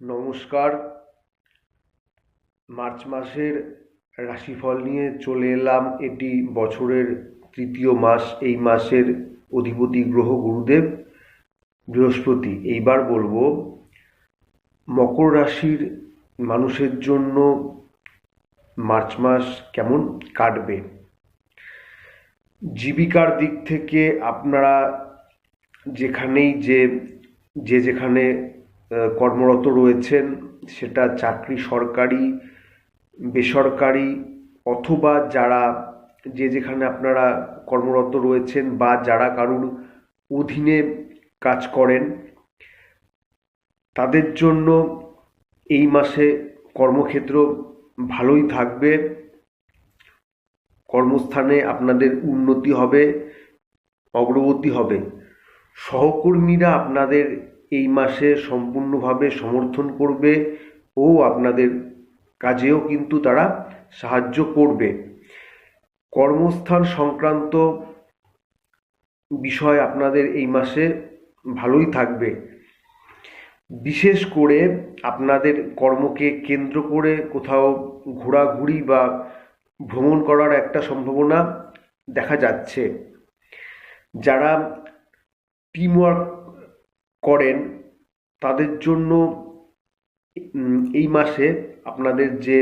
নমস্কার। মার্চ মাসের রাশিফল নিয়ে চলে এলাম এটি বছরের তৃতীয় মাস, এই মাসের অধিপতি গ্রহ গুরুদেব বৃহস্পতি। এইবার বলব, মকর রাশির মানুষের জন্য মার্চ মাস কেমন কাটবে? জীবিকার দিক থেকে আপনারা যেখানেই যে যে যেখানে কর্মরত রয়েছেন, সেটা চাকরি সরকারি, বেসরকারি, অথবা যারা যে যেখানে আপনারা কর্মরত রয়েছেন বা যারা কারুর অধীনে কাজ করেন, তাদের জন্য এই মাসে কর্মক্ষেত্র ভালোই থাকবে। কর্মস্থানে আপনাদের উন্নতি হবে, অগ্রগতি হবে। সহকর্মীরা আপনাদের এই মাসে সম্পূর্ণভাবে সমর্থন করবে ও আপনাদের কাজেও কিন্তু তারা সাহায্য করবে। কর্মস্থান সংক্রান্ত বিষয় আপনাদের এই মাসে ভালোই থাকবে। বিশেষ করে আপনাদের কর্মকে কেন্দ্র করে কোথাও ঘোরাঘুরি বা ভ্রমণ করার একটা সম্ভাবনা দেখা যাচ্ছে। যারা টিমওয়ার্ক করেন, তাদের জন্য এই মাসে আপনাদের যে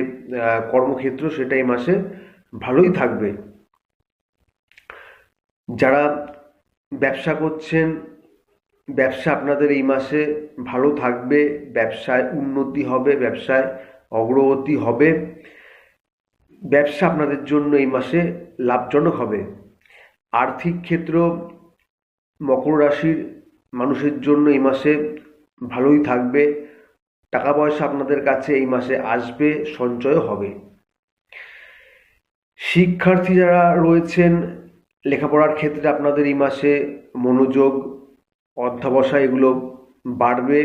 কর্মক্ষেত্র সেটা এই মাসে ভালোই থাকবে। যারা ব্যবসা করছেন, ব্যবসা আপনাদের এই মাসে ভালো থাকবে, ব্যবসায় উন্নতি হবে, ব্যবসায় অগ্রগতি হবে। ব্যবসা আপনাদের জন্য এই মাসে লাভজনক হবে। আর্থিক ক্ষেত্র মকর রাশির মানুষের জন্য এই মাসে ভালোই থাকবে টাকা পয়সা আপনাদের কাছে এই মাসে আসবে সঞ্চয় হবে। শিক্ষার্থী যারা রয়েছেন, লেখাপড়ার ক্ষেত্রে আপনাদের এই মাসে মনোযোগ, অধ্যাবসায় এগুলো বাড়বে।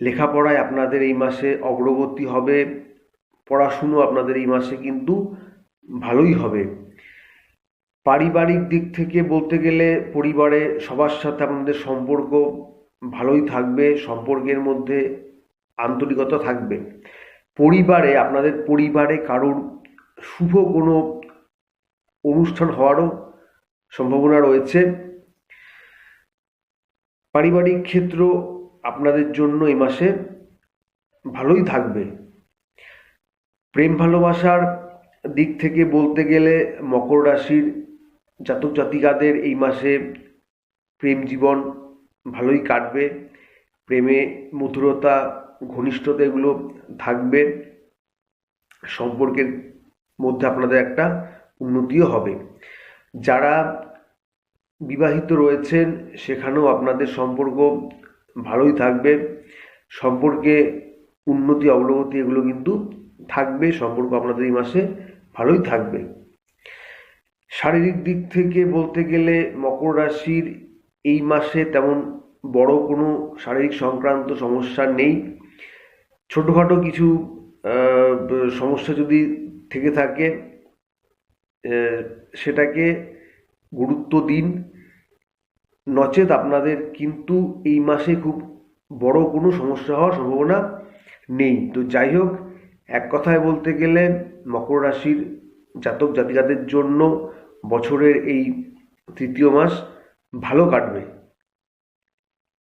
লেখাপড়ায় আপনাদের এই মাসে অগ্রগতি হবে, পড়াশুনো আপনাদের এই মাসে কিন্তু ভালোই হবে। পারিবারিক দিক থেকে বলতে গেলে পরিবারে সবার সাথে আমাদের সম্পর্ক ভালোই থাকবে, সম্পর্কের মধ্যে আন্তরিকতা থাকবে। পরিবারে, আপনাদের পরিবারে কারোর শুভ কোনো অনুষ্ঠান হওয়ারও সম্ভাবনা রয়েছে। পারিবারিক ক্ষেত্র আপনাদের জন্য এই মাসে ভালোই থাকবে। প্রেম ভালোবাসার দিক থেকে বলতে গেলে মকর রাশির জাতক জাতিকাদের এই মাসে প্রেম জীবন ভালোই কাটবে, প্রেমে মধুরতা, ঘনিষ্ঠতা এগুলো থাকবে, সম্পর্কের মধ্যে আপনাদের একটা উন্নতিও হবে। যারা বিবাহিত রয়েছেন, সেখানেও আপনাদের সম্পর্ক ভালোই থাকবে, সম্পর্কে উন্নতি অগ্রগতি এগুলো কিন্তু থাকবে, সম্পর্ক আপনাদের এই মাসে ভালোই থাকবে। শারীরিক দিক থেকে বলতে গেলে মকর রাশির এই মাসে তেমন বড় কোনো শারীরিক সংক্রান্ত সমস্যা নেই। ছোটোখাটো কিছু সমস্যা যদি থেকে থাকে সেটাকে গুরুত্ব দিন। নচেত আপনাদের কিন্তু এই মাসে খুব বড় কোনো সমস্যা হওয়ার সম্ভাবনা নেই। তো যাই হোক, এক কথায় বলতে গেলে মকর রাশির জাতক জাতিকাদের জন্য বছরের এই তৃতীয় মাস ভালো কাটবে।